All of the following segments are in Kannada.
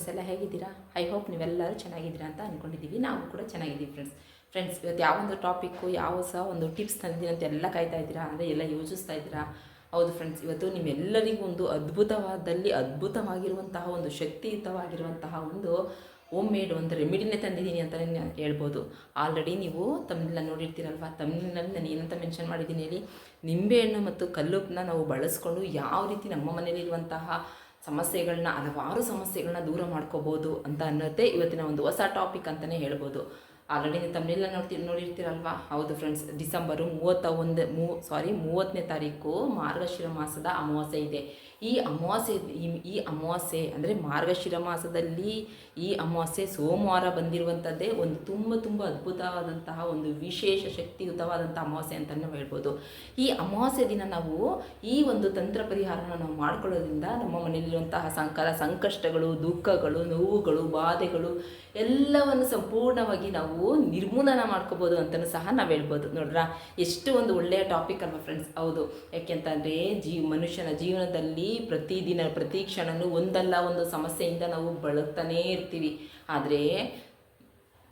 ಫ್ರೆಂಡ್ಸ್ ಎಲ್ಲ ಹೇಗಿದ್ದೀರಾ? ಐ ಹೋಪ್ ನೀವೆಲ್ಲರೂ ಚೆನ್ನಾಗಿದ್ದೀರಾ ಅಂತ ಅಂದ್ಕೊಂಡಿದ್ದೀವಿ ನಾವು ಕೂಡ ಚೆನ್ನಾಗಿದ್ದೀವಿ ಫ್ರೆಂಡ್ಸ್ ಫ್ರೆಂಡ್ಸ್ ಇವತ್ತು ಯಾವೊಂದು ಟಾಪಿಕ್ಕು ಯಾವ ಸಹ ಒಂದು ಟಿಪ್ಸ್ ತಂದಿದ್ದೀನಿ ಅಂತ ಎಲ್ಲ ಕಾಯ್ತಾ ಇದ್ದೀರಾ? ಅಂದರೆ ಎಲ್ಲ ಯೋಚಿಸ್ತಾ ಇದ್ದೀರಾ? ಹೌದು ಫ್ರೆಂಡ್ಸ್ ಇವತ್ತು ನಿಮ್ಮೆಲ್ಲರಿಗೂ ಒಂದು ಅದ್ಭುತವಾದಲ್ಲಿ ಅದ್ಭುತವಾಗಿರುವಂತಹ ಒಂದು ಶಕ್ತಿಯುತವಾಗಿರುವಂತಹ ಒಂದು ಹೋಮ್ ಮೇಡ್ ಒಂದು ರೆಮಿಡಿನೇ ತಂದಿದ್ದೀನಿ ನಾನು ಹೇಳ್ಬೋದು. ಆಲ್ರೆಡಿ ನೀವು ತಮ್ಮನ್ನ ನೋಡಿರ್ತೀರಲ್ವ? ತಮ್ಮನಲ್ಲಿ ನಾನು ಏನಂತ ಮೆನ್ಷನ್ ಮಾಡಿದ್ದೀನಿ ಹೇಳಿ ನಿಂಬೆಹಣ್ಣು ಮತ್ತು ಕಲ್ಲುಪ್ಪನ್ನ ನಾವು ಬಳಸ್ಕೊಂಡು ಯಾವ ರೀತಿ ನಮ್ಮ ಮನೆಯಲ್ಲಿರುವಂತಹ ಸಮಸ್ಯೆಗಳನ್ನ, ಹಲವಾರು ಸಮಸ್ಯೆಗಳನ್ನ ದೂರ ಮಾಡ್ಕೋಬೋದು ಅಂತ ಅನ್ನೋದೇ ಇವತ್ತಿನ ಒಂದು ಹೊಸ ಟಾಪಿಕ್ ಅಂತಲೇ ಹೇಳ್ಬೋದು. ಆಲ್ರೆಡಿ ನೀವು ತಮ್ಮನೆಲ್ಲ ನೋಡ್ತಿ, ನೋಡಿರ್ತೀರಲ್ವಾ? ಹೌದು ಫ್ರೆಂಡ್ಸ್ ಡಿಸೆಂಬರು ಮೂವತ್ತ ಒಂದು ಮೂ ಸಾರಿ ಮೂವತ್ತನೇ ತಾರೀಕು ಮಾರ್ಗಶಿರ ಮಾಸದ ಅಮಾವಾಸ್ಯೆ ಇದೆ. ಈ ಅಮಾವಾಸ್ಯೆ, ಈ- ಅಮಾವಾಸ್ಯೆ ಅಂದರೆ ಮಾರ್ಗಶಿರ ಮಾಸದಲ್ಲಿ ಈ ಅಮಾವಾಸ್ಯೆ ಸೋಮವಾರ ಬಂದಿರುವಂಥದ್ದೇ ಒಂದು ತುಂಬ ತುಂಬ ಅದ್ಭುತವಾದಂತಹ ಒಂದು ವಿಶೇಷ ಶಕ್ತಿಯುತವಾದಂಥ ಅಮಾವಾಸ್ಯೆ ಅಂತ ನಾವು ಹೇಳ್ಬೋದು. ಈ ಅಮಾವಾಸ್ಯೆ ದಿನ ನಾವು ಈ ಒಂದು ತಂತ್ರ ಪರಿಹಾರನ ನಾವು ಮಾಡ್ಕೊಳ್ಳೋದ್ರಿಂದ ನಮ್ಮ ಮನೆಯಲ್ಲಿರುವಂತಹ ಸಂಕಲ, ಸಂಕಷ್ಟಗಳು, ದುಃಖಗಳು, ನೋವುಗಳು, ಬಾಧೆಗಳು ಎಲ್ಲವನ್ನು ಸಂಪೂರ್ಣವಾಗಿ ನಾವು ನಿರ್ಮೂಲನ ಮಾಡ್ಕೋಬೋದು ಅಂತಲೂ ಸಹ ನಾವು ಹೇಳ್ಬೋದು. ನೋಡ್ರಾ ಎಷ್ಟು ಒಂದು ಒಳ್ಳೆಯ ಟಾಪಿಕ್ ಅಲ್ವಾ ಫ್ರೆಂಡ್ಸ್ ಹೌದು. ಯಾಕೆಂತಂದರೆ ಜೀವ ಮನುಷ್ಯನ ಜೀವನದಲ್ಲಿ ಪ್ರತಿದಿನ, ಪ್ರತಿ ಕ್ಷಣನೂ ಒಂದಲ್ಲ ಒಂದು ಸಮಸ್ಯೆಯಿಂದ ನಾವು ಬಳಲ್ತಾನೇ ಇರ್ತೀವಿ. ಆದರೆ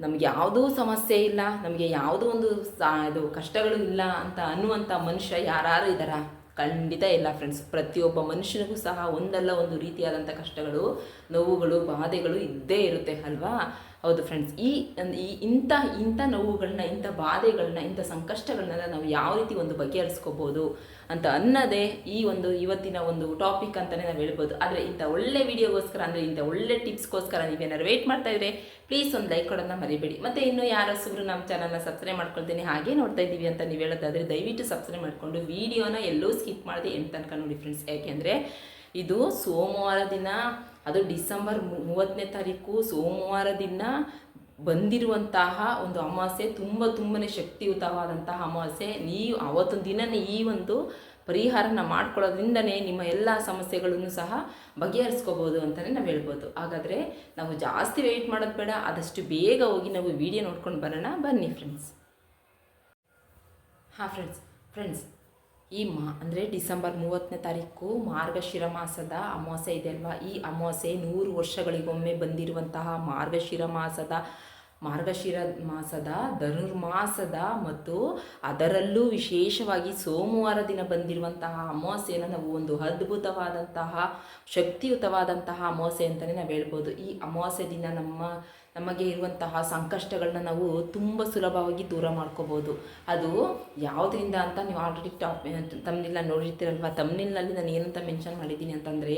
ನಮಗೆ ಯಾವುದೂ ಸಮಸ್ಯೆ ಇಲ್ಲ, ನಮಗೆ ಯಾವುದೋ ಒಂದು ಸಾ, ಇದು ಕಷ್ಟಗಳು ಇಲ್ಲ ಅಂತ ಅನ್ನುವಂಥ ಮನುಷ್ಯ ಯಾರು ಇದ್ದಾರ? ಖಂಡಿತ ಇಲ್ಲ ಫ್ರೆಂಡ್ಸ್ ಪ್ರತಿಯೊಬ್ಬ ಮನುಷ್ಯನಿಗೂ ಸಹ ಒಂದಲ್ಲ ಒಂದು ರೀತಿಯಾದಂಥ ಕಷ್ಟಗಳು, ನೋವುಗಳು, ಬಾಧೆಗಳು ಇದ್ದೇ ಇರುತ್ತೆ ಅಲ್ವಾ? ಹೌದು ಫ್ರೆಂಡ್ಸ್ ಈ ಈ ಇಂಥ ಇಂಥ ನೋವುಗಳನ್ನ ಇಂಥ ಬಾಧೆಗಳನ್ನ ಇಂಥ ಸಂಕಷ್ಟಗಳನ್ನೆಲ್ಲ ನಾವು ಯಾವ ರೀತಿ ಒಂದು ಬಗೆಹರಿಸ್ಕೋಬೋದು ಅಂತ ಅನ್ನೋದೇ ಈ ಒಂದು ಇವತ್ತಿನ ಒಂದು ಟಾಪಿಕ್ ಅಂತಲೇ ನಾವು ಹೇಳ್ಬೋದು. ಆದರೆ ಇಂಥ ಒಳ್ಳೆ ವಿಡಿಯೋಗೋಸ್ಕರ ಅಂದರೆ ಇಂಥ ಒಳ್ಳೆ ಟಿಪ್ಸ್ಗೋಸ್ಕರ ನೀವೇನಾದ್ರು ವೇಟ್ ಮಾಡ್ತಾ ಇದ್ರೆ ಪ್ಲೀಸ್ ಒಂದು ಲೈಕ್ ಕೊಡೋದನ್ನ ಮರಿಬೇಡಿ. ಮತ್ತು ಇನ್ನೂ ಯಾರು ಸುಬ್ರು ನಮ್ಮ ಚಾನಲ್ನ ಸಬ್ಸ್ಕ್ರೈಬ್ ಮಾಡ್ಕೊಳ್ತೀನಿ, ಹಾಗೆ ನೋಡ್ತಾ ಇದ್ದೀವಿ ಅಂತ ನೀವು ಹೇಳೋದಾದರೆ ದಯವಿಟ್ಟು ಸಬ್ಸ್ಕ್ರೈಬ್ ಮಾಡಿಕೊಂಡು ವಿಡಿಯೋನ ಎಲ್ಲೂ ಸ್ಕಿಪ್ ಮಾಡದೆ ಎಂಟು ತನಕ ನೋಡಿ ಫ್ರೆಂಡ್ಸ್ ಯಾಕೆಂದರೆ ಇದು ಸೋಮವಾರ ದಿನ ಅದು ಡಿಸೆಂಬರ್ ಮೂವತ್ತನೇ ತಾರೀಕು ಸೋಮವಾರ ದಿನ ಬಂದಿರುವಂತಹ ಒಂದು ಅಮಾವಾಸ್ಯೆ ತುಂಬ ತುಂಬನೇ ಶಕ್ತಿಯುತವಾದಂತಹ ಅಮಾವಾಸ್ಯೆ. ನೀವು ಅವತ್ತೊಂದು ದಿನನೇ ಈ ಒಂದು ಪರಿಹಾರನ ಮಾಡ್ಕೊಳ್ಳೋದ್ರಿಂದನೇ ನಿಮ್ಮ ಎಲ್ಲ ಸಮಸ್ಯೆಗಳನ್ನು ಸಹ ಬಗೆಹರಿಸ್ಕೋಬೋದು ಅಂತಲೇ ನಾವು ಹೇಳ್ಬೋದು. ಹಾಗಾದರೆ ನಾವು ಜಾಸ್ತಿ ವೆಯ್ಟ್ ಮಾಡೋದು ಬೇಡ, ಆದಷ್ಟು ಬೇಗ ಹೋಗಿ ನಾವು ವಿಡಿಯೋ ನೋಡ್ಕೊಂಡು ಬರೋಣ. ಬನ್ನಿ ಫ್ರೆಂಡ್ಸ್ ಹಾಂ ಫ್ರೆಂಡ್ಸ್ ಫ್ರೆಂಡ್ಸ್ ಈ ಮಾ, ಅಂದರೆ ಡಿಸೆಂಬರ್ ಮೂವತ್ತನೇ ತಾರೀಕು ಮಾರ್ಗಶಿರ ಮಾಸದ ಅಮಾವಾಸ್ಯೆ ಇದೆ ಅಲ್ವಾ? ಈ ಅಮಾವಾಸ್ಯೆ ನೂರು ವರ್ಷಗಳಿಗೊಮ್ಮೆ ಬಂದಿರುವಂತಹ ಮಾರ್ಗಶಿರ ಮಾಸದ ಮಾರ್ಗಶಿರ ಮಾಸದ ಧನುರ್ಮಾಸದ ಮತ್ತು ಅದರಲ್ಲೂ ವಿಶೇಷವಾಗಿ ಸೋಮವಾರ ದಿನ ಬಂದಿರುವಂತಹ ಅಮಾವಾಸ್ಯೆಯನ್ನು ನಾವು ಒಂದು ಅದ್ಭುತವಾದಂತಹ, ಶಕ್ತಿಯುತವಾದಂತಹ ಅಮಾವಾಸ್ಯೆ ಅಂತಲೇ ನಾವು ಹೇಳ್ಬೋದು. ಈ ಅಮಾವಾಸ್ಯೆ ದಿನ ನಮ್ಮ ನಮಗೆ ಇರುವಂತಹ ಸಂಕಷ್ಟಗಳನ್ನ ನಾವು ತುಂಬ ಸುಲಭವಾಗಿ ದೂರ ಮಾಡ್ಕೋಬೋದು. ಅದು ಯಾವುದರಿಂದ ಅಂತ ನೀವು ಆಲ್ರೆಡಿ ಟಾಪ್ ತಮ್ಮನಿಲ್ಲ ನೋಡಿರ್ತೀರಲ್ವ? ತಮ್ಮನಿಲ್ನಲ್ಲಿ ನಾನು ಏನಂತ ಮೆನ್ಷನ್ ಮಾಡಿದ್ದೀನಿ ಅಂತಂದರೆ,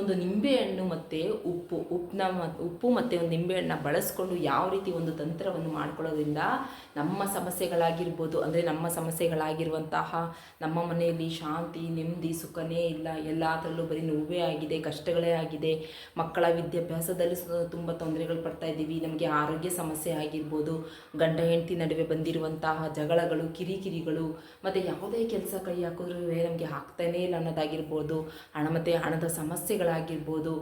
ಒಂದು ನಿಂಬೆಹಣ್ಣು ಮತ್ತು ಉಪ್ಪು ಉಪ್ಪನ್ನ ಉಪ್ಪು ಮತ್ತು ಒಂದು ನಿಂಬೆಹಣ್ಣನ್ನ ಬಳಸ್ಕೊಂಡು ಯಾವ ರೀತಿ ಒಂದು ತಂತ್ರವನ್ನು ಮಾಡ್ಕೊಳ್ಳೋದ್ರಿಂದ ನಮ್ಮ ಸಮಸ್ಯೆಗಳಾಗಿರ್ಬೋದು, ಅಂದರೆ ನಮ್ಮ ಸಮಸ್ಯೆಗಳಾಗಿರುವಂತಹ ನಮ್ಮ ಮನೆಯಲ್ಲಿ ಶಾಂತಿ, ನೆಮ್ಮದಿ, ಸುಖನೇ ಇಲ್ಲ, ಎಲ್ಲದರಲ್ಲೂ ಬರೀ ನೋವೇ ಆಗಿದೆ, ಕಷ್ಟಗಳೇ ಆಗಿದೆ, ಮಕ್ಕಳ ವಿದ್ಯಾಭ್ಯಾಸದಲ್ಲಿ ತುಂಬ ತೊಂದರೆಗಳು ಪಡ್ತಾ ಇದ್ದೀವಿ. ನಮಗೆ ಆರೋಗ್ಯ ಸಮಸ್ಯೆ ಆಗಿರ್ಬೋದು, ಗಂಡ ಹೆಂಡತಿ ನಡುವೆ ಬಂದಿರುವಂತಹ ಜಗಳಗಳು, ಕಿರಿಕಿರಿಗಳು, ಮತ್ತು ಯಾವುದೇ ಕೆಲಸ ಕೈ ಹಾಕಿದ್ರೂ ನಮಗೆ ಹಾಕ್ತಾನೇ ಇಲ್ಲ ಅನ್ನೋದಾಗಿರ್ಬೋದು, ಹಣ ಮತ್ತು ಹಣದ ಸಮಸ್ಯೆಗಳಾಗಿರ್ಬೋದು,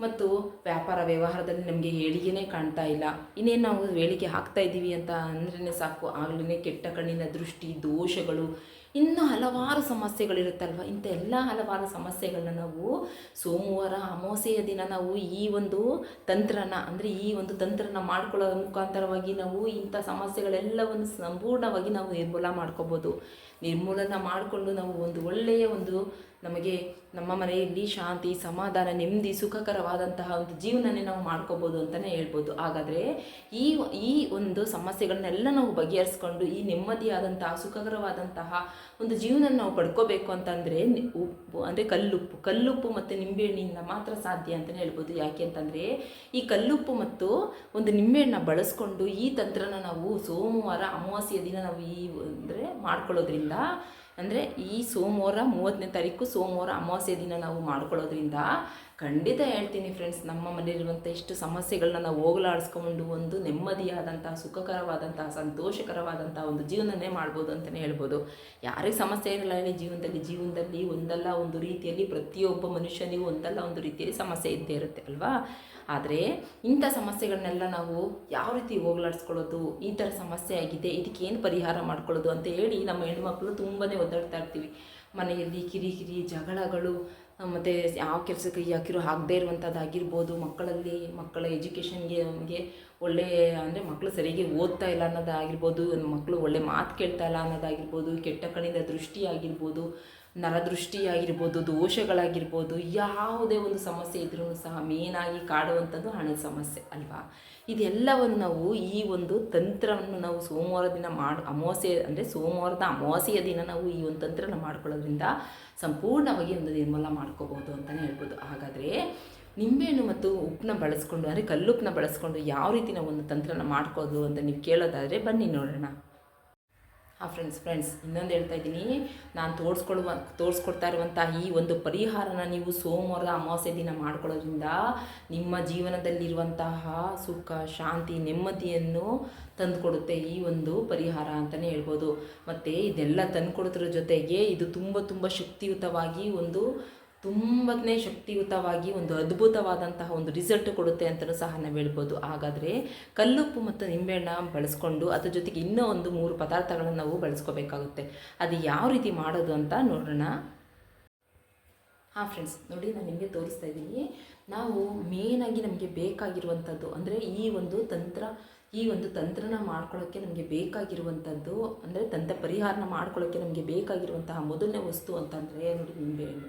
ಮತ್ತು ವ್ಯಾಪಾರ ವ್ಯವಹಾರದಲ್ಲಿ ನಮಗೆ ಏಳಿಗೆನೇ ಕಾಣ್ತಾ ಇಲ್ಲ. ಇನ್ನೇನು ನಾವು ಹೇಳಿಕೆ ಹಾಕ್ತಾ ಇದ್ದೀವಿ ಅಂತ ಅಂದ್ರೇ ಸಾಕು. ಆಗಲೇ ಕೆಟ್ಟ ಕಣ್ಣಿನ ದೃಷ್ಟಿ, ದೋಷಗಳು ಇನ್ನೂ ಹಲವಾರು ಸಮಸ್ಯೆಗಳಿರುತ್ತಲ್ವ? ಇಂಥ ಎಲ್ಲ ಹಲವಾರು ಸಮಸ್ಯೆಗಳನ್ನ ನಾವು ಸೋಮವಾರ, ಅಮಾವಾಸ್ಯೆಯ ದಿನ ನಾವು ಈ ಒಂದು ತಂತ್ರನ, ಅಂದರೆ ಈ ಒಂದು ತಂತ್ರನ ಮಾಡ್ಕೊಳ್ಳೋ ಮುಖಾಂತರವಾಗಿ ನಾವು ಇಂಥ ಸಮಸ್ಯೆಗಳೆಲ್ಲವನ್ನು ಸಂಪೂರ್ಣವಾಗಿ ನಾವು ನಿರ್ಮೂಲ ಮಾಡ್ಕೋಬೋದು. ನಿರ್ಮೂಲನ ಮಾಡಿಕೊಂಡು ನಾವು ಒಂದು ಒಳ್ಳೆಯ ಒಂದು ನಮಗೆ ನಮ್ಮ ಮನೆಯಲ್ಲಿ ಶಾಂತಿ, ಸಮಾಧಾನ, ನೆಮ್ಮದಿ, ಸುಖಕರವಾದಂತಹ ಒಂದು ಜೀವನನೇ ನಾವು ಮಾಡ್ಕೋಬೋದು ಅಂತಲೇ ಹೇಳ್ಬೋದು. ಹಾಗಾದರೆ ಈ ಈ ಒಂದು ಸಮಸ್ಯೆಗಳನ್ನೆಲ್ಲ ನಾವು ಬಗೆಹರಿಸ್ಕೊಂಡು ಈ ನೆಮ್ಮದಿಯಾದಂತಹ, ಸುಖಕರವಾದಂತಹ ಒಂದು ಜೀವನ ನಾವು ಪಡ್ಕೋಬೇಕು ಅಂತಂದರೆ ಉಪ್ಪು ಅಂದರೆ ಕಲ್ಲುಪ್ಪು. ಕಲ್ಲುಪ್ಪು ಮತ್ತು ನಿಂಬೆಹಣ್ಣಿಂದ ಮಾತ್ರ ಸಾಧ್ಯ ಅಂತಲೇ ಹೇಳ್ಬೋದು. ಯಾಕೆ ಅಂತಂದರೆ ಈ ಕಲ್ಲುಪ್ಪು ಮತ್ತು ಒಂದು ನಿಂಬೆಹಣ್ಣ ಬಳಸ್ಕೊಂಡು ಈ ತಂತ್ರನ ನಾವು ಸೋಮವಾರ ಅಮಾವಾಸ್ಯ ದಿನ ನಾವು ಈ, ಅಂದರೆ ಮಾಡ್ಕೊಳ್ಳೋದ್ರಿಂದ ಅಂದರೆ ಈ ಸೋಮವಾರ ಮೂವತ್ತನೇ ತಾರೀಕು ಸೋಮವಾರ ಅಮಾವಾಸ್ಯೆ ದಿನ ನಾವು ಮಾಡ್ಕೊಳ್ಳೋದ್ರಿಂದ ಖಂಡಿತ ಹೇಳ್ತೀನಿ ಫ್ರೆಂಡ್ಸ್ ನಮ್ಮ ಮನೆಯಲ್ಲಿರುವಂಥ ಇಷ್ಟು ಸಮಸ್ಯೆಗಳನ್ನ ನಾವು ಹೋಗಲಾಡಿಸ್ಕೊಂಡು ಒಂದು ನೆಮ್ಮದಿಯಾದಂತಹ ಸುಖಕರವಾದಂತಹ ಸಂತೋಷಕರವಾದಂತಹ ಒಂದು ಜೀವನನೇ ಮಾಡ್ಬೋದು ಅಂತಲೇ ಹೇಳ್ಬೋದು. ಯಾರಿಗೆ ಸಮಸ್ಯೆ ಇರಲ್ಲ ಹೇಳಿ ಜೀವನದಲ್ಲಿ ಜೀವನದಲ್ಲಿ ಒಂದಲ್ಲ ಒಂದು ರೀತಿಯಲ್ಲಿ ಪ್ರತಿಯೊಬ್ಬ ಮನುಷ್ಯನಿಗೂ ಒಂದಲ್ಲ ಒಂದು ರೀತಿಯಲ್ಲಿ ಸಮಸ್ಯೆ ಇದ್ದೇ ಇರುತ್ತೆ ಅಲ್ವಾ? ಆದರೆ ಇಂಥ ಸಮಸ್ಯೆಗಳನ್ನೆಲ್ಲ ನಾವು ಯಾವ ರೀತಿ ಹೋಗಲಾಡಿಸ್ಕೊಳ್ಳೋದು, ಈ ಥರ ಸಮಸ್ಯೆ ಆಗಿದೆ, ಇದಕ್ಕೇನು ಪರಿಹಾರ ಮಾಡ್ಕೊಳ್ಳೋದು ಅಂತ ಹೇಳಿ ನಮ್ಮ ಹೆಣ್ಮಕ್ಳು ತುಂಬಾ ಒದ್ದಾಡ್ತಾ ಇರ್ತೀವಿ. ಮನೆಯಲ್ಲಿ ಕಿರಿಕಿರಿ, ಜಗಳಗಳು ಮತ್ತು ಯಾವ ಕೆಲಸಕ್ಕೆ ಕೈ ಹಾಕಿರೋ ಆಗದೇ ಇರುವಂಥದ್ದಾಗಿರ್ಬೋದು ಮಕ್ಕಳಲ್ಲಿ, ಮಕ್ಕಳ ಎಜುಕೇಷನ್ಗೆ ನಮಗೆ ಒಳ್ಳೆ ಅಂದರೆ ಮಕ್ಕಳು ಸರಿಯಾಗಿ ಓದ್ತಾ ಇಲ್ಲ ಅನ್ನೋದಾಗಿರ್ಬೋದು ಮಕ್ಕಳು ಒಳ್ಳೆ ಮಾತು ಕೇಳ್ತಾ ಇಲ್ಲ ಅನ್ನೋದಾಗಿರ್ಬೋದು ಕೆಟ್ಟ ಕಣ್ಣಿಂದ ದೃಷ್ಟಿ ಆಗಿರ್ಬೋದು, ನರದೃಷ್ಟಿ ಆಗಿರ್ಬೋದು, ದೋಷಗಳಾಗಿರ್ಬೋದು, ಯಾವುದೇ ಒಂದು ಸಮಸ್ಯೆ ಇದ್ರೂ ಸಹ ಮೇನಾಗಿ ಕಾಡುವಂಥದ್ದು ಹಣದ ಸಮಸ್ಯೆ ಅಲ್ವಾ? ಇದೆಲ್ಲವನ್ನು ನಾವು ಈ ಒಂದು ತಂತ್ರವನ್ನು ನಾವು ಸೋಮವಾರ ದಿನ ಮಾಡಿ, ಅಮಾವಾಸ್ಯೆ ಅಂದರೆ ಸೋಮವಾರದ ಅಮಾವಾಸ್ಯೆಯ ದಿನ ನಾವು ಈ ಒಂದು ತಂತ್ರನ ಮಾಡ್ಕೊಳ್ಳೋದ್ರಿಂದ ಸಂಪೂರ್ಣವಾಗಿ ಒಂದು ನಿರ್ಮೂಲ ಮಾಡ್ಕೋಬೋದು ಅಂತಲೇ ಹೇಳ್ಬೋದು. ಹಾಗಾದರೆ ನಿಂಬೆಹಣ್ಣು ಮತ್ತು ಉಪ್ಪನ್ನ ಬಳಸ್ಕೊಂಡು, ಅಂದರೆ ಕಲ್ಲುಪ್ಪನ್ನ ಬಳಸ್ಕೊಂಡು ಯಾವ ರೀತಿ ನಾವು ಒಂದು ತಂತ್ರನ ಮಾಡ್ಕೋದು ಅಂತ ನೀವು ಕೇಳೋದಾದರೆ ಬನ್ನಿ ನೋಡೋಣ. ಹಾಂ ಫ್ರೆಂಡ್ಸ್ ಫ್ರೆಂಡ್ಸ್ ಇನ್ನೊಂದು ಹೇಳ್ತಾ ಇದ್ದೀನಿ. ನಾನು ತೋರಿಸ್ಕೊಳ್ಳುವ ತೋರಿಸ್ಕೊಡ್ತಾ ಇರುವಂಥ ಈ ಒಂದು ಪರಿಹಾರನ ನೀವು ಸೋಮವಾರದ ಅಮಾವಾಸ್ಯೆ ದಿನ ಮಾಡ್ಕೊಳ್ಳೋದ್ರಿಂದ ನಿಮ್ಮ ಜೀವನದಲ್ಲಿರುವಂತಹ ಸುಖ, ಶಾಂತಿ, ನೆಮ್ಮದಿಯನ್ನು ತಂದುಕೊಡುತ್ತೆ ಈ ಒಂದು ಪರಿಹಾರ ಅಂತಲೇ ಹೇಳ್ಬೋದು. ಮತ್ತು ಇದೆಲ್ಲ ತಂದುಕೊಡೋದ್ರ ಜೊತೆಗೆ ಇದು ತುಂಬ ತುಂಬ ಶಕ್ತಿಯುತವಾಗಿ ಒಂದು ತುಂಬನೇ ಶಕ್ತಿಯುತವಾಗಿ ಒಂದು ಅದ್ಭುತವಾದಂತಹ ಒಂದು ರಿಸಲ್ಟ್ ಕೊಡುತ್ತೆ ಅಂತಲೂ ಸಹ ನಾವು ಹೇಳ್ಬೋದು. ಹಾಗಾದರೆ ಕಲ್ಲುಪ್ಪು ಮತ್ತು ನಿಂಬೆಹಣ್ಣ ಬಳಸ್ಕೊಂಡು ಅದ್ರ ಜೊತೆಗೆ ಇನ್ನೂ ಒಂದು ಮೂರು ಪದಾರ್ಥಗಳನ್ನು ನಾವು ಬಳಸ್ಕೋಬೇಕಾಗುತ್ತೆ. ಅದು ಯಾವ ರೀತಿ ಮಾಡೋದು ಅಂತ ನೋಡೋಣ. ಹಾಂ ಫ್ರೆಂಡ್ಸ್ ನೋಡಿ ನಾನು ನಿಮಗೆ ತೋರಿಸ್ತಾ ಇದ್ದೀನಿ. ನಾವು ಮೇನಾಗಿ ನಮಗೆ ಬೇಕಾಗಿರುವಂಥದ್ದು ಅಂದರೆ ಈ ಒಂದು ತಂತ್ರ ಈ ಒಂದು ತಂತ್ರನ ಮಾಡ್ಕೊಳ್ಳೋಕ್ಕೆ ನಮಗೆ ಬೇಕಾಗಿರುವಂಥದ್ದು ಅಂದರೆ ತಂತ್ರ ಪರಿಹಾರನ ಮಾಡ್ಕೊಳ್ಳೋಕ್ಕೆ ನಮಗೆ ಬೇಕಾಗಿರುವಂತಹ ಮೊದಲನೇ ವಸ್ತು ಅಂತಂದರೆ, ನೋಡಿ ನಿಂಬೆಹಣ್ಣು.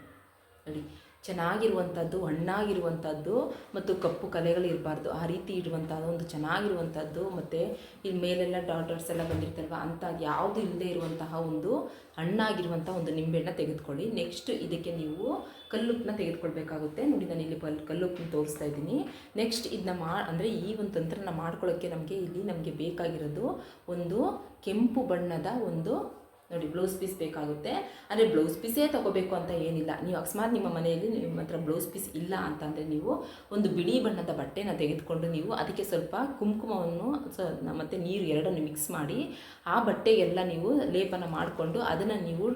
ನೋಡಿ ಚೆನ್ನಾಗಿರುವಂಥದ್ದು, ಹಣ್ಣಾಗಿರುವಂಥದ್ದು ಮತ್ತು ಕಪ್ಪು ಕಲೆಗಳು ಇರಬಾರ್ದು. ಆ ರೀತಿ ಇರುವಂಥದ್ದು ಒಂದು ಚೆನ್ನಾಗಿರುವಂಥದ್ದು ಮತ್ತು ಇಲ್ಲಿ ಮೇಲೆಲ್ಲ ಡಾಟರ್ಸ್ ಎಲ್ಲ ಬಂದಿರ್ತಲ್ವ, ಅಂತ ಯಾವುದು ಇಲ್ಲದೆ ಇರುವಂತಹ ಒಂದು ಹಣ್ಣಾಗಿರುವಂಥ ಒಂದು ನಿಂಬೆಹಣ್ಣ ತೆಗೆದುಕೊಳ್ಳಿ. ನೆಕ್ಸ್ಟ್ ಇದಕ್ಕೆ ನೀವು ಕಲ್ಲುಪ್ಪನ್ನ ತೆಗೆದುಕೊಳ್ಬೇಕಾಗುತ್ತೆ. ನೋಡಿ, ನಾನು ಇಲ್ಲಿ ಪಲ್ ಕಲ್ಲುಪ್ಪನ್ನ ತೋರಿಸ್ತಾ ಇದ್ದೀನಿ. ನೆಕ್ಸ್ಟ್ ಇದನ್ನ ಮಾ, ಅಂದರೆ ಈ ಒಂದು ತಂತ್ರನ ಮಾಡ್ಕೊಳ್ಳೋಕ್ಕೆ ನಮಗೆ ಇಲ್ಲಿ ನಮಗೆ ಬೇಕಾಗಿರೋದು ಒಂದು ಕೆಂಪು ಬಣ್ಣದ ಒಂದು ನೋಡಿ ಬ್ಲೌಸ್ ಪೀಸ್ ಬೇಕಾಗುತ್ತೆ. ಅಂದರೆ ಬ್ಲೌಸ್ ಪೀಸೇ ತೊಗೋಬೇಕು ಅಂತ ಏನಿಲ್ಲ. ನೀವು ಅಕಸ್ಮಾತ್ ನಿಮ್ಮ ಮನೆಯಲ್ಲಿ ನಿಮ್ಮ ಹತ್ರ ಬ್ಲೌಸ್ ಪೀಸ್ ಇಲ್ಲ ಅಂತಂದರೆ ನೀವು ಒಂದು ಬಿಳಿ ಬಣ್ಣದ ಬಟ್ಟೆನ ತೆಗೆದುಕೊಂಡು ನೀವು ಅದಕ್ಕೆ ಸ್ವಲ್ಪ ಕುಂಕುಮವನ್ನು ಮತ್ತು ನೀರು ಎರಡನ್ನು ಮಿಕ್ಸ್ ಮಾಡಿ ಆ ಬಟ್ಟೆಗೆಲ್ಲ ನೀವು ಲೇಪನ ಮಾಡಿಕೊಂಡು ಅದನ್ನು ನೀವು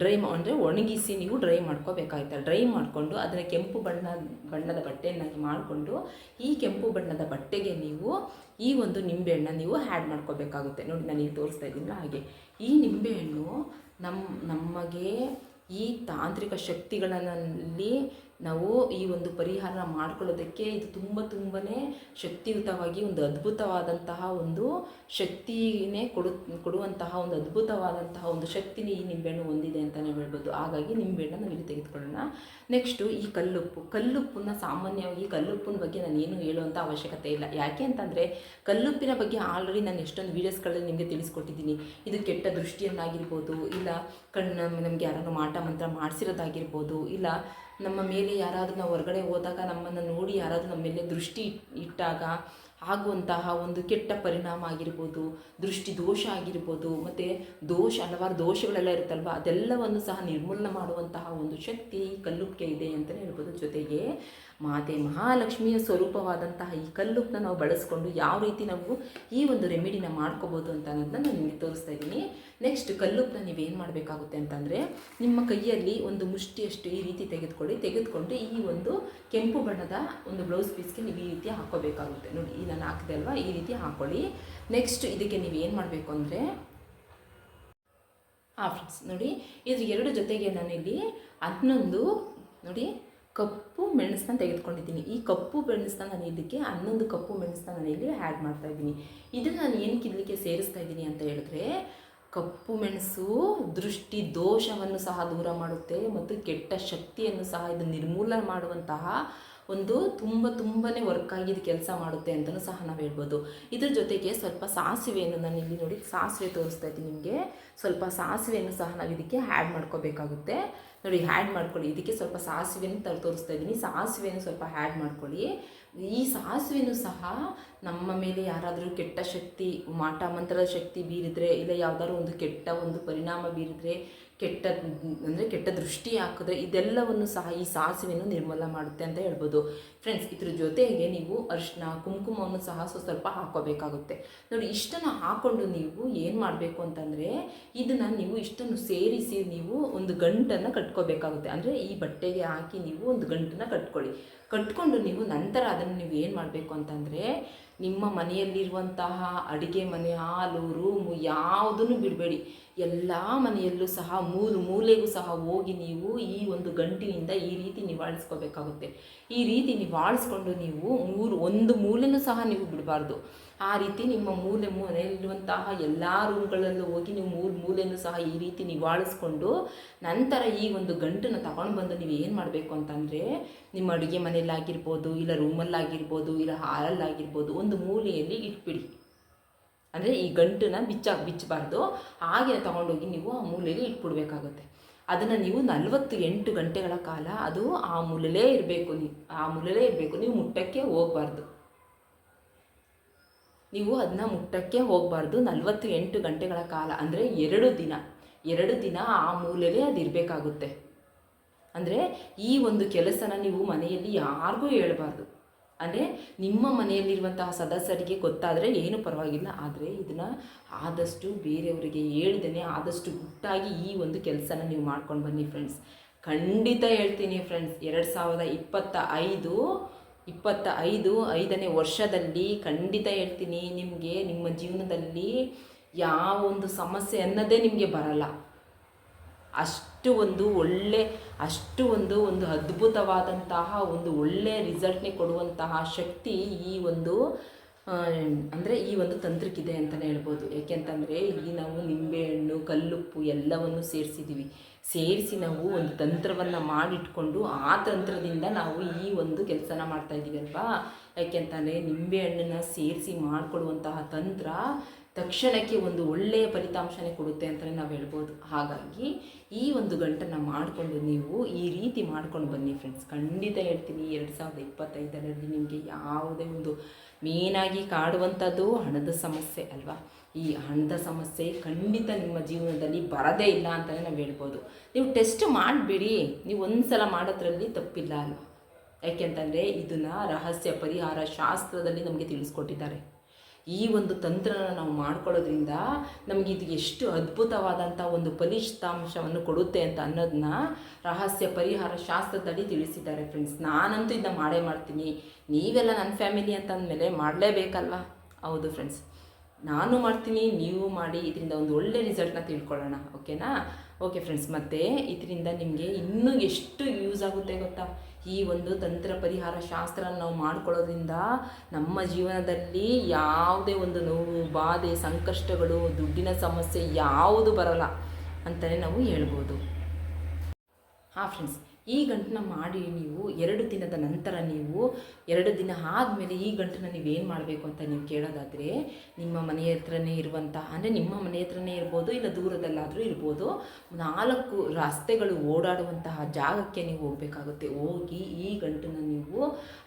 ಡ್ರೈ ಅಂದರೆ ಒಣಗಿಸಿ ನೀವು ಡ್ರೈ ಮಾಡ್ಕೋಬೇಕಾಯ್ತು ಡ್ರೈ ಮಾಡಿಕೊಂಡು ಅದನ್ನು ಕೆಂಪು ಬಣ್ಣ, ಬಣ್ಣದ ಬಟ್ಟೆಯನ್ನಾಗಿ ಮಾಡಿಕೊಂಡು ಈ ಕೆಂಪು ಬಣ್ಣದ ಬಟ್ಟೆಗೆ ನೀವು ಈ ಒಂದು ನಿಂಬೆಹಣ್ಣ ನೀವು ಹ್ಯಾಡ್ ಮಾಡ್ಕೋಬೇಕಾಗುತ್ತೆ. ನೋಡಿ ನಾನು ಈಗ ತೋರಿಸ್ತಾ ಇದ್ದೀನಲ್ಲ ಹಾಗೆ. ಈ ನಿಂಬೆಹಣ್ಣು ನಮ್ಮ ನಮಗೆ ಈ ತಾಂತ್ರಿಕ ಶಕ್ತಿಗಳಲ್ಲಿ ನಾವು ಈ ಒಂದು ಪರಿಹಾರ ಮಾಡ್ಕೊಳ್ಳೋದಕ್ಕೆ ಇದು ತುಂಬ ತುಂಬಾ ಶಕ್ತಿಯುತವಾಗಿ ಒಂದು ಅದ್ಭುತವಾದಂತಹ ಒಂದು ಶಕ್ತಿನೇ ಕೊಡು, ಕೊಡುವಂತಹ ಒಂದು ಅದ್ಭುತವಾದಂತಹ ಒಂದು ಶಕ್ತಿನೇ ಈ ನಿಂಬೆಹಣ್ಣು ಹೊಂದಿದೆ ಅಂತಲೇ ಹೇಳ್ಬೋದು. ಹಾಗಾಗಿ ನಿಂಬೆಹಣ್ಣು ನಾವು ಇಲ್ಲಿ ತೆಗೆದುಕೊಳ್ಳೋಣ. ನೆಕ್ಸ್ಟು ಈ ಕಲ್ಲುಪ್ಪು. ಕಲ್ಲುಪ್ಪನ್ನ ಸಾಮಾನ್ಯವಾಗಿ ಕಲ್ಲುಪ್ಪಿನ ಬಗ್ಗೆ ನಾನು ಏನು ಹೇಳುವಂಥ ಅವಶ್ಯಕತೆ ಇಲ್ಲ. ಯಾಕೆ ಅಂತಂದರೆ ಕಲ್ಲುಪ್ಪಿನ ಬಗ್ಗೆ ಆಲ್ರೆಡಿ ನಾನು ಎಷ್ಟೊಂದು ವೀಡಿಯೋಸ್ಗಳಲ್ಲಿ ನಿಮಗೆ ತಿಳಿಸ್ಕೊಟ್ಟಿದ್ದೀನಿ. ಇದು ಕೆಟ್ಟ ದೃಷ್ಟಿಯನ್ನಾಗಿರ್ಬೋದು, ಇಲ್ಲ ಕಣ್ಣು, ನಮಗೆ ಯಾರನ್ನು ಮಾಟ, ಮಂತ್ರ ಮಾಡಿಸಿರೋದಾಗಿರ್ಬೋದು, ಇಲ್ಲ ನಮ್ಮ ಮೇಲೆ ಯಾರಾದರೂ ನಾವು ಹೊರಗಡೆ ಹೋದಾಗ ನಮ್ಮನ್ನು ನೋಡಿ ಯಾರಾದರೂ ನಮ್ಮ ಮೇಲೆ ದೃಷ್ಟಿ ಇಟ್ಟಾಗ ಆಗುವಂತಹ ಒಂದು ಕೆಟ್ಟ ಪರಿಣಾಮ ಆಗಿರ್ಬೋದು, ದೃಷ್ಟಿ ದೋಷ ಆಗಿರ್ಬೋದು, ಮತ್ತು ದೋಷ ಹಲವಾರು ದೋಷಗಳೆಲ್ಲ ಇರುತ್ತಲ್ವ? ಅದೆಲ್ಲವನ್ನು ಸಹ ನಿರ್ಮೂಲನೆ ಮಾಡುವಂತಹ ಒಂದು ಶಕ್ತಿ ಕಲ್ಲುಕ್ಕೆ ಇದೆ ಅಂತಲೇ ಹೇಳ್ಬೋದು. ಜೊತೆಗೆ ಮಾತೆ ಮಹಾಲಕ್ಷ್ಮಿಯ ಸ್ವರೂಪವಾದಂತಹ ಈ ಕಲ್ಲುಪ್ಪನ್ನ ನಾವು ಬಳಸ್ಕೊಂಡು ಯಾವ ರೀತಿ ನಾವು ಈ ಒಂದು ರೆಮಿಡಿನ ಮಾಡ್ಕೋಬೋದು ಅಂತ ಅನ್ನೋದನ್ನ ನಾನು ನಿಮಗೆ ತೋರಿಸ್ತಾ ಇದ್ದೀನಿ. ನೆಕ್ಸ್ಟ್ ಕಲ್ಲುಪ್ಪನ್ನ ನೀವೇನು ಮಾಡಬೇಕಾಗುತ್ತೆ ಅಂತಂದರೆ ನಿಮ್ಮ ಕೈಯಲ್ಲಿ ಒಂದು ಮುಷ್ಟಿಯಷ್ಟು ಈ ರೀತಿ ತೆಗೆದುಕೊಳ್ಳಿ, ತೆಗೆದುಕೊಂಡು ಈ ಒಂದು ಕೆಂಪು ಬಣ್ಣದ ಒಂದು ಬ್ಲೌಸ್ ಪೀಸ್ಗೆ ನೀವು ಈ ರೀತಿ ಹಾಕೋಬೇಕಾಗುತ್ತೆ ನೋಡಿ ಈ ನಾನು ಹಾಕಿದೆ ಅಲ್ವಾ? ಈ ರೀತಿ ಹಾಕೊಳ್ಳಿ. ನೆಕ್ಸ್ಟ್ ಇದಕ್ಕೆ ನೀವು ಏನು ಮಾಡಬೇಕು ಅಂದರೆ ಹಾಂ ಫ್ರೆಂಡ್ಸ್ ನೋಡಿ, ಇದ್ರ ಎರಡು ಜೊತೆಗೆ ನಾನಿಲ್ಲಿ ಹನ್ನೊಂದು, ನೋಡಿ ಕಪ್ಪು ಮೆಣಸನ್ನ ತೆಗೆದುಕೊಂಡಿದ್ದೀನಿ. ಈ ಕಪ್ಪು ಮೆಣಸನ್ನ ನಾನು ಇದಕ್ಕೆ ಹನ್ನೊಂದು ಕಪ್ಪು ಮೆಣಸನ್ನ ನಾನು ಇಲ್ಲಿ ಆ್ಯಡ್ ಮಾಡ್ತಾ ಇದ್ದೀನಿ. ಇದನ್ನು ನಾನು ಏನು ಇದಕ್ಕೆ ಸೇರಿಸ್ತಾ ಇದ್ದೀನಿ ಅಂತ ಹೇಳಿದ್ರೆ, ಕಪ್ಪು ಮೆಣಸು ದೃಷ್ಟಿ ದೋಷವನ್ನು ಸಹ ದೂರ ಮಾಡುತ್ತೆ ಮತ್ತು ಕೆಟ್ಟ ಶಕ್ತಿಯನ್ನು ಸಹ ಇದು ನಿರ್ಮೂಲನೆ ಮಾಡುವಂತಹ ಒಂದು ತುಂಬ ತುಂಬಾ ವರ್ಕ್ ಆಗಿ ಇದು ಕೆಲಸ ಮಾಡುತ್ತೆ ಅಂತಲೂ ಸಹ ನಾವು ಹೇಳ್ಬೋದು. ಇದ್ರ ಜೊತೆಗೆ ಸ್ವಲ್ಪ ಸಾಸಿವೆಯನ್ನು ನಾನು ಇಲ್ಲಿ ನೋಡಿ ಸಾಸಿವೆ ತೋರಿಸ್ತಾ ಇದ್ದೀನಿ ನಿಮಗೆ. ಸ್ವಲ್ಪ ಸಾಸಿವೆಯನ್ನು ಸಹ ನಾವು ಇದಕ್ಕೆ ಆ್ಯಡ್ ಮಾಡ್ಕೋಬೇಕಾಗುತ್ತೆ. ನೋಡಿ ಹ್ಯಾಡ್ ಮಾಡ್ಕೊಳ್ಳಿ. ಇದಕ್ಕೆ ಸ್ವಲ್ಪ ಸಾಸಿವೆನ ತರ ತೋರಿಸ್ತಾ ಇದ್ದೀನಿ ಸಾಸಿವೆನ ಸ್ವಲ್ಪ ಹ್ಯಾಡ್ ಮಾಡ್ಕೊಳ್ಳಿ. ಈ ಸಾಸಿವೆನೂ ಸಹ ನಮ್ಮ ಮೇಲೆ ಯಾರಾದರೂ ಕೆಟ್ಟ ಶಕ್ತಿ, ಮಾಟ ಮಂತ್ರದ ಶಕ್ತಿ ಬೀರಿದ್ರೆ ಇಲ್ಲ ಯಾವ್ದಾದ್ರು ಒಂದು ಕೆಟ್ಟ ಒಂದು ಪರಿಣಾಮ ಬೀರಿದ್ರೆ, ಕೆಟ್ಟ, ಅಂದರೆ ಕೆಟ್ಟ ದೃಷ್ಟಿ ಹಾಕಿದ್ರೆ ಇದೆಲ್ಲವನ್ನು ಸಹ ಈ ಸಾಸಿವೆಯನ್ನು ನಿರ್ಮಲ ಮಾಡುತ್ತೆ ಅಂತ ಹೇಳ್ಬೋದು. ಫ್ರೆಂಡ್ಸ್ ಇದ್ರ ಜೊತೆಗೆ ನೀವು ಅರಿಶಿನ ಕುಂಕುಮವನ್ನು ಸಹ ಸ್ವಲ್ಪ ಹಾಕೋಬೇಕಾಗುತ್ತೆ ನೋಡಿ, ಇಷ್ಟನ್ನು ಹಾಕ್ಕೊಂಡು ನೀವು ಏನು ಮಾಡಬೇಕು ಅಂತಂದರೆ, ಇದನ್ನು ನೀವು ಇಷ್ಟನ್ನು ಸೇರಿಸಿ ನೀವು ಒಂದು ಗಂಟನ್ನು ಕಟ್ಕೋಬೇಕಾಗುತ್ತೆ. ಅಂದರೆ ಈ ಬಟ್ಟೆಗೆ ಹಾಕಿ ನೀವು ಒಂದು ಗಂಟನ್ನು ಕಟ್ಕೊಳ್ಳಿ. ಕಟ್ಕೊಂಡು ನೀವು ನಂತರ ಅದನ್ನು ನೀವು ಏನು ಮಾಡಬೇಕು ಅಂತಂದರೆ ನಿಮ್ಮ ಮನೆಯಲ್ಲಿರುವಂತಹ ಅಡುಗೆ ಮನೆ, ಹಾಲು, ರೂಮು ಯಾವುದನ್ನು ಬಿಡಬೇಡಿ. ಎಲ್ಲ ಮನೆಯಲ್ಲೂ ಸಹ ಮೂರು ಮೂಲೆಗೂ ಸಹ ಹೋಗಿ ನೀವು ಈ ಒಂದು ಗಂಟಿನಿಂದ ಈ ರೀತಿ ನಿವಾಳಿಸ್ಕೋಬೇಕಾಗುತ್ತೆ. ಈ ರೀತಿ ನಿವಾಳಿಸ್ಕೊಂಡು ನೀವು ಮೂರು ಒಂದು ಮೂಲೆನೂ ಸಹ ನೀವು ಬಿಡಬಾರ್ದು. ಆ ರೀತಿ ನಿಮ್ಮ ಮೂಲೆ ಮನೆಯಲ್ಲಿರುವಂತಹ ಎಲ್ಲ ರೂಮ್ಗಳಲ್ಲೂ ಹೋಗಿ ನೀವು ಮೂರು ಮೂಲೆಯನ್ನು ಸಹ ಈ ರೀತಿ ನಿವಾಳಿಸ್ಕೊಂಡು ನಂತರ ಈ ಒಂದು ಗಂಟನ್ನು ತಗೊಂಡು ಬಂದು ನೀವು ಏನು ಮಾಡಬೇಕು ಅಂತಂದರೆ ನಿಮ್ಮ ಅಡುಗೆ ಮನೆಯಲ್ಲಾಗಿರ್ಬೋದು, ಇಲ್ಲ ರೂಮಲ್ಲಾಗಿರ್ಬೋದು, ಇಲ್ಲ ಹಾಲಲ್ಲಾಗಿರ್ಬೋದು ಒಂದು ಮೂಲೆಯಲ್ಲಿ ಇಟ್ಬಿಡಿ. ಅಂದರೆ ಈ ಗಂಟನ್ನು ಬಿಚ್ಚಾಗಿ ಬಿಚ್ಚಬಾರ್ದು. ಹಾಗೆ ತಗೊಂಡೋಗಿ ನೀವು ಆ ಮೂಲೆಯಲ್ಲಿ ಇಟ್ಬಿಡ್ಬೇಕಾಗುತ್ತೆ. ಅದನ್ನು ನೀವು ನಲವತ್ತು ಎಂಟು ಗಂಟೆಗಳ ಕಾಲ ಅದು ಆ ಮೂಲೆಯಲ್ಲೇ ಇರಬೇಕು ನೀವು ಆ ಮೂಲೆಯಲ್ಲೇ ಇರಬೇಕು. ನೀವು ಮುಟ್ಟಕ್ಕೆ ಹೋಗಬಾರ್ದು. ನೀವು ಅದನ್ನ ಮುಟ್ಟಕ್ಕೆ ಹೋಗಬಾರ್ದು. ನಲವತ್ತು ಎಂಟು ಗಂಟೆಗಳ ಕಾಲ, ಅಂದರೆ ಎರಡು ದಿನ. ಎರಡು ದಿನ ಆ ಮೂಲೆಯಲ್ಲೇ ಅದು ಇರಬೇಕಾಗುತ್ತೆ. ಅಂದರೆ ಈ ಒಂದು ಕೆಲಸನ ನೀವು ಮನೆಯಲ್ಲಿ ಯಾರಿಗೂ ಹೇಳಬಾರ್ದು. ಅಂದರೆ ನಿಮ್ಮ ಮನೆಯಲ್ಲಿರುವಂತಹ ಸದಸ್ಯರಿಗೆ ಗೊತ್ತಾದರೆ ಏನು ಪರವಾಗಿಲ್ಲ. ಆದರೆ ಇದನ್ನು ಆದಷ್ಟು ಬೇರೆಯವರಿಗೆ ಹೇಳ್ದೇ ಆದಷ್ಟು ಗುಟ್ಟಾಗಿ ಈ ಒಂದು ಕೆಲಸನ ನೀವು ಮಾಡ್ಕೊಂಡು ಬನ್ನಿ ಫ್ರೆಂಡ್ಸ್ ಖಂಡಿತ ಹೇಳ್ತೀನಿ ಫ್ರೆಂಡ್ಸ್ ಎರಡು ಸಾವಿರದ ಇಪ್ಪತ್ತ ಐದು ಇಪ್ಪತ್ತ ಐದು ಐದನೇ ವರ್ಷದಲ್ಲಿ ಖಂಡಿತ ಹೇಳ್ತೀನಿ ನಿಮಗೆ, ನಿಮ್ಮ ಜೀವನದಲ್ಲಿ ಯಾವ ಒಂದು ಸಮಸ್ಯೆ ಅನ್ನೋದೇ ನಿಮಗೆ ಬರಲ್ಲ. ಅಷ್ಟು ಒಂದು ಒಳ್ಳೆ, ಅಷ್ಟು ಒಂದು ಒಂದು ಅದ್ಭುತವಾದಂತಹ, ಒಂದು ಒಳ್ಳೆಯ ರಿಸಲ್ಟ್ನೇ ಕೊಡುವಂತಹ ಶಕ್ತಿ ಈ ಒಂದು ಅಂದರೆ ಈ ಒಂದು ತಂತ್ರಕ್ಕಿದೆ ಅಂತಲೇ ಹೇಳ್ಬೋದು. ಯಾಕೆಂತಂದರೆ ಇಲ್ಲಿ ನಾವು ನಿಂಬೆಹಣ್ಣು ಕಲ್ಲುಪ್ಪು ಎಲ್ಲವನ್ನು ಸೇರಿಸಿದ್ದೀವಿ ಸೇರಿಸಿ ನಾವು ಒಂದು ತಂತ್ರವನ್ನು ಮಾಡಿಟ್ಕೊಂಡು ಆ ತಂತ್ರದಿಂದ ನಾವು ಈ ಒಂದು ಕೆಲಸನ ಮಾಡ್ತಾ ಇದ್ದೀವಿ ಅಲ್ವಾ? ಯಾಕೆಂತಂದರೆ ನಿಂಬೆಹಣ್ಣನ್ನು ಸೇರಿಸಿ ಮಾಡಿಕೊಡುವಂತಹ ತಂತ್ರ ತಕ್ಷಣಕ್ಕೆ ಒಂದು ಒಳ್ಳೆಯ ಫಲಿತಾಂಶನೇ ಕೊಡುತ್ತೆ ಅಂತಲೇ ನಾವು ಹೇಳ್ಬೋದು. ಹಾಗಾಗಿ ಈ ಒಂದು ಗಂಟನ್ನು ಮಾಡಿಕೊಂಡು ನೀವು ಈ ರೀತಿ ಮಾಡ್ಕೊಂಡು ಬನ್ನಿ ಫ್ರೆಂಡ್ಸ್ ಖಂಡಿತ ಹೇಳ್ತೀನಿ, ಎರಡು ಸಾವಿರದ ಇಪ್ಪತ್ತೈದರಲ್ಲಿ ನಿಮಗೆ ಯಾವುದೇ ಒಂದು ಮೇನಾಗಿ ಕಾಡುವಂಥದ್ದು ಹಣದ ಸಮಸ್ಯೆ ಅಲ್ವಾ? ಈ ಹಣದ ಸಮಸ್ಯೆ ಖಂಡಿತ ನಿಮ್ಮ ಜೀವನದಲ್ಲಿ ಬರದೇ ಇಲ್ಲ ಅಂತಲೇ ನಾವು ಹೇಳ್ಬೋದು. ನೀವು ಟೆಸ್ಟ್ ಮಾಡಿಬಿಡಿ. ನೀವು ಒಂದು ಸಲ ಮಾಡೋದ್ರಲ್ಲಿ ತಪ್ಪಿಲ್ಲ ಅಲ್ವಾ? ಯಾಕೆಂತಂದರೆ ಇದನ್ನು ರಹಸ್ಯ ಪರಿಹಾರ ಶಾಸ್ತ್ರದಲ್ಲಿ ನಮಗೆ ತಿಳಿಸ್ಕೊಟ್ಟಿದ್ದಾರೆ. ಈ ಒಂದು ತಂತ್ರನ ನಾವು ಮಾಡ್ಕೊಳ್ಳೋದ್ರಿಂದ ನಮಗೆ ಇದು ಎಷ್ಟು ಅದ್ಭುತವಾದಂಥ ಒಂದು ಫಲಿತಾಂಶವನ್ನು ಕೊಡುತ್ತೆ ಅಂತ ಅನ್ನೋದನ್ನ ರಹಸ್ಯ ಪರಿಹಾರ ಶಾಸ್ತ್ರದಲ್ಲಿ ತಿಳಿಸಿದ್ದಾರೆ ಫ್ರೆಂಡ್ಸ್ ನಾನಂತೂ ಇದನ್ನ ಮಾಡೇ ಮಾಡ್ತೀನಿ. ನೀವೆಲ್ಲ ನನ್ನ ಫ್ಯಾಮಿಲಿ ಅಂತ ಅಂದಮೇಲೆ ಮಾಡಲೇಬೇಕಲ್ವಾ? ಹೌದು ಫ್ರೆಂಡ್ಸ್ ನಾನು ಮಾಡ್ತೀನಿ, ನೀವು ಮಾಡಿ, ಇದರಿಂದ ಒಂದು ಒಳ್ಳೆ ರಿಸಲ್ಟ್ನ ತಿಳ್ಕೊಳ್ಳೋಣ ಓಕೆನಾ ಓಕೆ ಫ್ರೆಂಡ್ಸ್ ಮತ್ತು ಇದರಿಂದ ನಿಮಗೆ ಇನ್ನೂ ಎಷ್ಟು ಯೂಸ್ ಆಗುತ್ತೆ ಗೊತ್ತಾ? ಈ ಒಂದು ತಂತ್ರ ಪರಿಹಾರ ಶಾಸ್ತ್ರ ನಾವು ಮಾಡ್ಕೊಳ್ಳೋದ್ರಿಂದ ನಮ್ಮ ಜೀವನದಲ್ಲಿ ಯಾವುದೇ ಒಂದು ನೋವು, ಬಾಧೆ, ಸಂಕಷ್ಟಗಳು, ದುಡ್ಡಿನ ಸಮಸ್ಯೆ ಯಾವುದು ಬರಲ್ಲ ಅಂತಲೇ ನಾವು ಹೇಳ್ಬೋದು. ಹಾಂ ಫ್ರೆಂಡ್ಸ್ ಈ ಗಂಟನ್ನ ಮಾಡಿ ನೀವು ಎರಡು ದಿನದ ನಂತರ ನೀವು ಎರಡು ದಿನ ಆದಮೇಲೆ ಈ ಗಂಟನ್ನ ನೀವೇನು ಮಾಡಬೇಕು ಅಂತ ನೀವು ಕೇಳೋದಾದರೆ, ನಿಮ್ಮ ಮನೆಯ ಹತ್ರನೇ ಇರುವಂತಹ ಅಂದರೆ ನಿಮ್ಮ ಮನೆ ಹತ್ರನೇ ಇರ್ಬೋದು ಇಲ್ಲ ದೂರದಲ್ಲಾದರೂ ಇರ್ಬೋದು, ನಾಲ್ಕು ರಸ್ತೆಗಳು ಓಡಾಡುವಂತಹ ಜಾಗಕ್ಕೆ ನೀವು ಹೋಗಬೇಕಾಗುತ್ತೆ. ಹೋಗಿ ಈ ಗಂಟನ್ನು ನೀವು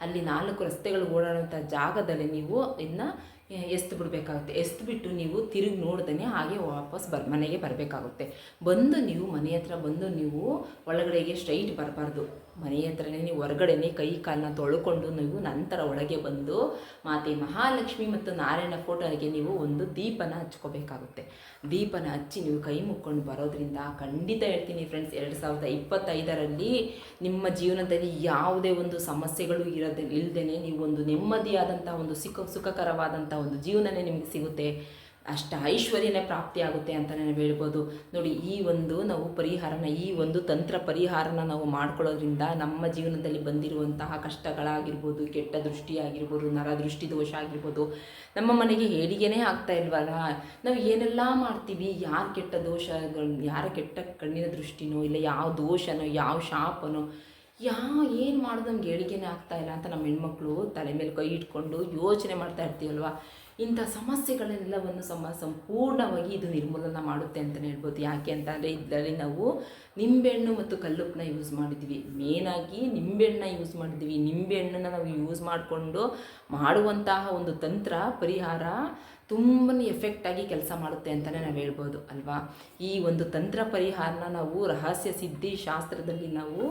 ಅಲ್ಲಿ ನಾಲ್ಕು ರಸ್ತೆಗಳು ಓಡಾಡುವಂಥ ಜಾಗದಲ್ಲಿ ನೀವು ಇದನ್ನ ಎಸ್ತು ಬಿಡಬೇಕಾಗುತ್ತೆ. ಎಸ್ತು ಬಿಟ್ಟು ನೀವು ತಿರುಗಿ ನೋಡ್ದೇ ಹಾಗೆ ವಾಪಸ್ ಬರ್, ಮನೆಗೆ ಬರಬೇಕಾಗುತ್ತೆ. ಬಂದು ನೀವು ಮನೆ ಹತ್ರ ಬಂದು ನೀವು ಒಳಗಡೆಗೆ ಸ್ಟ್ರೈಟ್ ಬರಬಾರ್ದು. ಮನೆ ಹತ್ರನೇ ನೀವು ಹೊರಗಡೆನೇ ಕೈ ಕಾಲನ್ನ ತೊಳ್ಕೊಂಡು ನೀವು ನಂತರ ಒಳಗೆ ಬಂದು ಮಾತೆ ಮಹಾಲಕ್ಷ್ಮಿ ಮತ್ತು ನಾರಾಯಣ ಫೋಟೋಗೆ ನೀವು ಒಂದು ದೀಪನ ಹಚ್ಕೋಬೇಕಾಗುತ್ತೆ. ದೀಪನ ಹಚ್ಚಿ ನೀವು ಕೈ ಮುಕ್ಕೊಂಡು ಬರೋದ್ರಿಂದ ಖಂಡಿತ ಹೇಳ್ತೀನಿ ಫ್ರೆಂಡ್ಸ್ ಎರಡು ಸಾವಿರದ ಇಪ್ಪತ್ತೈದರಲ್ಲಿ ನಿಮ್ಮ ಜೀವನದಲ್ಲಿ ಯಾವುದೇ ಒಂದು ಸಮಸ್ಯೆಗಳು ಇರೋದೇ ಇಲ್ಲದೇ ನೀವು ಒಂದು ನೆಮ್ಮದಿಯಾದಂಥ ಒಂದು ಸುಖ ಸುಖಕರವಾದಂಥ ಒಂದು ಜೀವನನೇ ನಿಮಗೆ ಸಿಗುತ್ತೆ. ಅಷ್ಟು ಐಶ್ವರ್ಯನೇ ಪ್ರಾಪ್ತಿಯಾಗುತ್ತೆ ಅಂತಲೇ ನಾವು ಹೇಳ್ಬೋದು. ನೋಡಿ, ಈ ಒಂದು ನಾವು ಪರಿಹಾರನ, ಈ ಒಂದು ತಂತ್ರ ಪರಿಹಾರನ ನಾವು ಮಾಡ್ಕೊಳ್ಳೋದ್ರಿಂದ ನಮ್ಮ ಜೀವನದಲ್ಲಿ ಬಂದಿರುವಂತಹ ಕಷ್ಟಗಳಾಗಿರ್ಬೋದು, ಕೆಟ್ಟ ದೃಷ್ಟಿ ಆಗಿರ್ಬೋದು ನರ ದೃಷ್ಟಿ ದೋಷ ಆಗಿರ್ಬೋದು, ನಮ್ಮ ಮನೆಗೆ ಹೇಳಿಗೆನೇ ಆಗ್ತಾ ಇಲ್ವಲ್ಲ? ನಾವು ಏನೆಲ್ಲ ಮಾಡ್ತೀವಿ? ಯಾರು ಕೆಟ್ಟ ದೋಷಗಳು, ಯಾರ ಕೆಟ್ಟ ಕಣ್ಣಿನ ದೃಷ್ಟಿನೋ, ಇಲ್ಲ ಯಾವ ದೋಷನೋ, ಯಾವ ಶಾಪನೋ ಯಾವ ಏನು ಮಾಡೋದು ನಮ್ಗೆ ಹೇಳಿಗೆನೇ ಆಗ್ತಾ ಇಲ್ಲ ಅಂತ ನಮ್ಮ ಹೆಣ್ಮಕ್ಳು ತಲೆ ಮೇಲೆ ಕೈ ಇಟ್ಕೊಂಡು ಯೋಚನೆ ಮಾಡ್ತಾ ಇರ್ತೀವಲ್ವ? ಇಂಥ ಸಮಸ್ಯೆಗಳನ್ನೆಲ್ಲವನ್ನು ಸಮ, ಸಂಪೂರ್ಣವಾಗಿ ಇದು ನಿರ್ಮೂಲನ ಮಾಡುತ್ತೆ ಅಂತಲೇ ಹೇಳ್ಬೋದು. ಯಾಕೆ ಅಂತಂದರೆ ಇದರಲ್ಲಿ ನಾವು ನಿಂಬೆಹಣ್ಣು ಮತ್ತು ಕಲ್ಲುಪ್ಪನ್ನ ಯೂಸ್ ಮಾಡಿದ್ವಿ. ಮೇನಾಗಿ ನಿಂಬೆಹಣ್ಣ ಯೂಸ್ ಮಾಡಿದ್ವಿ. ನಿಂಬೆಹಣ್ಣನ್ನು ನಾವು ಯೂಸ್ ಮಾಡಿಕೊಂಡು ಮಾಡುವಂತಹ ಒಂದು ತಂತ್ರ, ಪರಿಹಾರ ತುಂಬಾ ಎಫೆಕ್ಟಾಗಿ ಕೆಲಸ ಮಾಡುತ್ತೆ ಅಂತಲೇ ನಾವು ಹೇಳ್ಬೋದು, ಅಲ್ವಾ? ಈ ಒಂದು ತಂತ್ರ ಪರಿಹಾರನ ನಾವು ರಹಸ್ಯ ಸಿದ್ಧಿ ಶಾಸ್ತ್ರದಲ್ಲಿ ನಾವು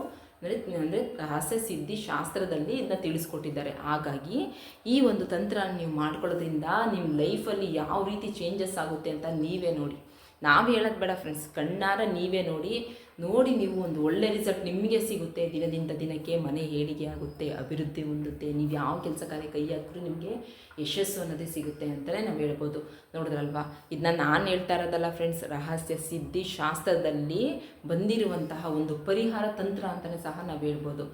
ಅಂದರೆ ಅಂದರೆ ರಹಸ್ಯ ಸಿದ್ಧಿ ಶಾಸ್ತ್ರದಲ್ಲಿ ಇದನ್ನ ತಿಳಿಸ್ಕೊಟ್ಟಿದ್ದಾರೆ. ಹಾಗಾಗಿ ಈ ಒಂದು ತಂತ್ರ ನೀವು ಮಾಡ್ಕೊಳ್ಳೋದ್ರಿಂದ ನಿಮ್ಮ ಲೈಫಲ್ಲಿ ಯಾವ ರೀತಿ ಚೇಂಜಸ್ ಆಗುತ್ತೆ ಅಂತ ನೀವೇ ನೋಡಿ. ನಾವು ಹೇಳೋದು ಬೇಡ ಫ್ರೆಂಡ್ಸ್ ಕಣ್ಣಾರ ನೀವೇ ನೋಡಿ ನೋಡಿ ನೀವು ಒಂದು ಒಳ್ಳೆ ರಿಸಲ್ಟ್ ನಿಮಗೆ ಸಿಗುತ್ತೆ, ದಿನದಿಂದ ದಿನಕ್ಕೆ ಮನೆ ಏಳಿಗೆ ಆಗುತ್ತೆ, ಅಭಿವೃದ್ಧಿ ಹೊಂದುತ್ತೆ, ನೀವು ಯಾವ ಕೆಲಸ ಕಾರ್ಯ ಕೈ ಹಾಕಿದ್ರೂ ನಿಮಗೆ ಯಶಸ್ಸು ಅನ್ನೋದೇ ಸಿಗುತ್ತೆ ಅಂತಲೇ ನಾವು ಹೇಳ್ಬೋದು. ನೋಡಿದ್ರಲ್ವಾ? ಇದನ್ನ ನಾನು ಹೇಳ್ತಾ ಇರೋದಲ್ಲ ಫ್ರೆಂಡ್ಸ್ ರಹಸ್ಯ ಸಿದ್ಧಿ ಶಾಸ್ತ್ರದಲ್ಲಿ ಬಂದಿರುವಂತಹ ಒಂದು ಪರಿಹಾರ ತಂತ್ರ ಅಂತಲೇ ಸಹ ನಾವು ಹೇಳ್ಬೋದು.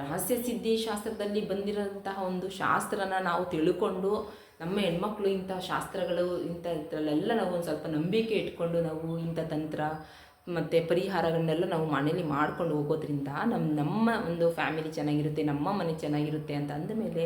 ರಹಸ್ಯ ಸಿದ್ಧಿ ಶಾಸ್ತ್ರದಲ್ಲಿ ಬಂದಿರೋಂತಹ ಒಂದು ಶಾಸ್ತ್ರನ ನಾವು ತಿಳ್ಕೊಂಡು ನಮ್ಮ ಹೆಣ್ಮಕ್ಳು ಇಂಥ ಶಾಸ್ತ್ರಗಳು, ಇಂಥ ಇದರಲ್ಲೆಲ್ಲ ನಾವು ಒಂದು ಸ್ವಲ್ಪ ನಂಬಿಕೆ ಇಟ್ಕೊಂಡು ನಾವು ಇಂಥ ತಂತ್ರ ಮತ್ತು ಪರಿಹಾರಗಳನ್ನೆಲ್ಲ ನಾವು ಮನೇಲಿ ಮಾಡ್ಕೊಂಡು ಹೋಗೋದ್ರಿಂದ ನಮ್ಮ ನಮ್ಮ ಒಂದು ಫ್ಯಾಮಿಲಿ ಚೆನ್ನಾಗಿರುತ್ತೆ, ನಮ್ಮ ಮನೆ ಚೆನ್ನಾಗಿರುತ್ತೆ ಅಂತ ಅಂದಮೇಲೆ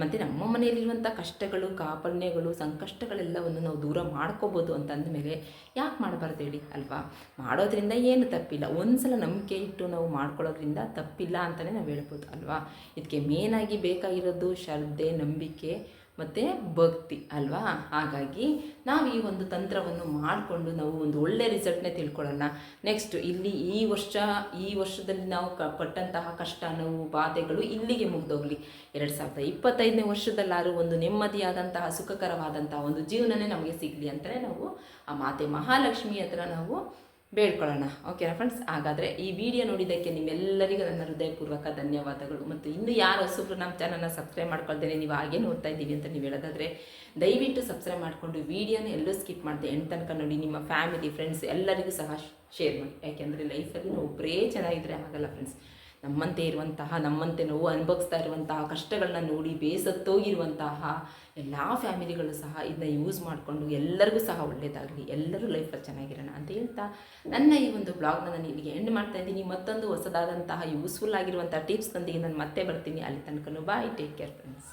ಮತ್ತು ನಮ್ಮ ಮನೆಯಲ್ಲಿರುವಂಥ ಕಷ್ಟಗಳು ಕಾಪಣ್ಯಗಳು ಸಂಕಷ್ಟಗಳೆಲ್ಲವನ್ನು ನಾವು ದೂರ ಮಾಡ್ಕೋಬೋದು ಅಂತ ಅಂದಮೇಲೆ ಯಾಕೆ ಮಾಡಬಾರ್ದು ಹೇಳಿ ಅಲ್ವಾ? ಮಾಡೋದ್ರಿಂದ ಏನು ತಪ್ಪಿಲ್ಲ. ಒಂದು ಸಲ ನಂಬಿಕೆ ಇಟ್ಟು ನಾವು ಮಾಡ್ಕೊಳ್ಳೋದ್ರಿಂದ ತಪ್ಪಿಲ್ಲ ಅಂತಲೇ ನಾವು ಹೇಳ್ಬೋದು ಅಲ್ವಾ? ಇದಕ್ಕೆ ಮೇನಾಗಿ ಬೇಕಾಗಿರೋದು ಶ್ರದ್ಧೆ, ನಂಬಿಕೆ ಮತ್ತು ಭಕ್ತಿ ಅಲ್ವಾ? ಹಾಗಾಗಿ ನಾವು ಈ ಒಂದು ತಂತ್ರವನ್ನು ಮಾಡಿಕೊಂಡು ನಾವು ಒಂದು ಒಳ್ಳೆ ರಿಸಲ್ಟ್ನೇ ತಿಳ್ಕೊಳ್ಳೋಣ. ನೆಕ್ಸ್ಟ್ ಇಲ್ಲಿ ಈ ವರ್ಷ, ಈ ವರ್ಷದಲ್ಲಿ ನಾವು ಕ ಪಟ್ಟಂತಹ ಕಷ್ಟ, ನೋವು, ಬಾಧೆಗಳು ಇಲ್ಲಿಗೆ ಮುಗ್ದೋಗ್ಲಿ. ಎರಡು ಸಾವಿರದ ಇಪ್ಪತ್ತೈದನೇ ವರ್ಷದಲ್ಲಾರು ಒಂದು ನೆಮ್ಮದಿಯಾದಂತಹ, ಸುಖಕರವಾದಂತಹ ಒಂದು ಜೀವನನೇ ನಮಗೆ ಸಿಗಲಿ ಅಂತಲೇ ನಾವು ಆ ಮಾತೆ ಮಹಾಲಕ್ಷ್ಮಿ ಹತ್ರ ನಾವು ಬೇಡ್ಕೊಳ್ಳೋಣ. ಓಕೆನಾ ಫ್ರೆಂಡ್ಸ್ ಹಾಗಾದರೆ ಈ ವಿಡಿಯೋ ನೋಡಿದ್ದಕ್ಕೆ ನಿಮ್ಮೆಲ್ಲರಿಗೂ ನನ್ನ ಹೃದಯಪೂರ್ವಕ ಧನ್ಯವಾದಗಳು ಮತ್ತು ಇನ್ನು ಯಾರು ಹೊಸಬ್ರು ನಮ್ಮ ಚಾನಲ್ನ ಸಬ್ಸ್ಕ್ರೈಬ್ ಮಾಡ್ಕೊಳ್ತೇನೆ ನೀವು ಹಾಗೆ ನೋಡ್ತಾ ಇದ್ದೀವಿ ಅಂತ ನೀವು ಹೇಳೋದಾದರೆ, ದಯವಿಟ್ಟು ಸಬ್ಸ್ಕ್ರೈಬ್ ಮಾಡಿಕೊಂಡು ವಿಡಿಯೋನ ಎಲ್ಲೂ ಸ್ಕಿಪ್ ಮಾಡಿದೆ ಎಂಟು ತನಕ ನೋಡಿ ನಿಮ್ಮ ಫ್ಯಾಮಿಲಿ ಫ್ರೆಂಡ್ಸ್ ಎಲ್ಲರಿಗೂ ಸಹ ಶೇರ್ ಮಾಡಿ. ಯಾಕೆಂದರೆ ಲೈಫಲ್ಲಿ ಒಬ್ಬರೇ ಚೆನ್ನಾಗಿದ್ದರೆ ಆಗಲ್ಲ ಫ್ರೆಂಡ್ಸ್ ನಮ್ಮಂತೆ ಇರುವಂತಹ, ನಮ್ಮಂತೆ ನೋವು ಅನುಭವಿಸ್ತಾ ಇರುವಂತಹ, ಕಷ್ಟಗಳನ್ನ ನೋಡಿ ಬೇಸತ್ತೋಗಿರುವಂತಹ ಎಲ್ಲ ಫ್ಯಾಮಿಲಿಗಳು ಸಹ ಇದನ್ನ ಯೂಸ್ ಮಾಡಿಕೊಂಡು ಎಲ್ಲರಿಗೂ ಸಹ ಒಳ್ಳೆಯದಾಗಲಿ ಎಲ್ಲರೂ ಲೈಫಲ್ಲಿ ಚೆನ್ನಾಗಿರೋಣ ಅಂತ ಹೇಳ್ತಾ ನನ್ನ ಈ ಒಂದು ಬ್ಲಾಗ್ನ ನಾನು ಇಲ್ಲಿಗೆ ಎಂಡ್ ಮಾಡ್ತಾ ಇದ್ದೀನಿ. ಮತ್ತೊಂದು ಹೊಸದಾದಂತಹ ಯೂಸ್ಫುಲ್ ಆಗಿರುವಂಥ ಟಿಪ್ಸ್ನೊಂದಿಗೆ ನಾನು ಮತ್ತೆ ಬರ್ತೀನಿ. ಅಲ್ಲಿ ತನಕನೂ ಬಾಯ್ ಟೇಕ್ ಕೇರ್ ಫ್ರೆಂಡ್ಸ್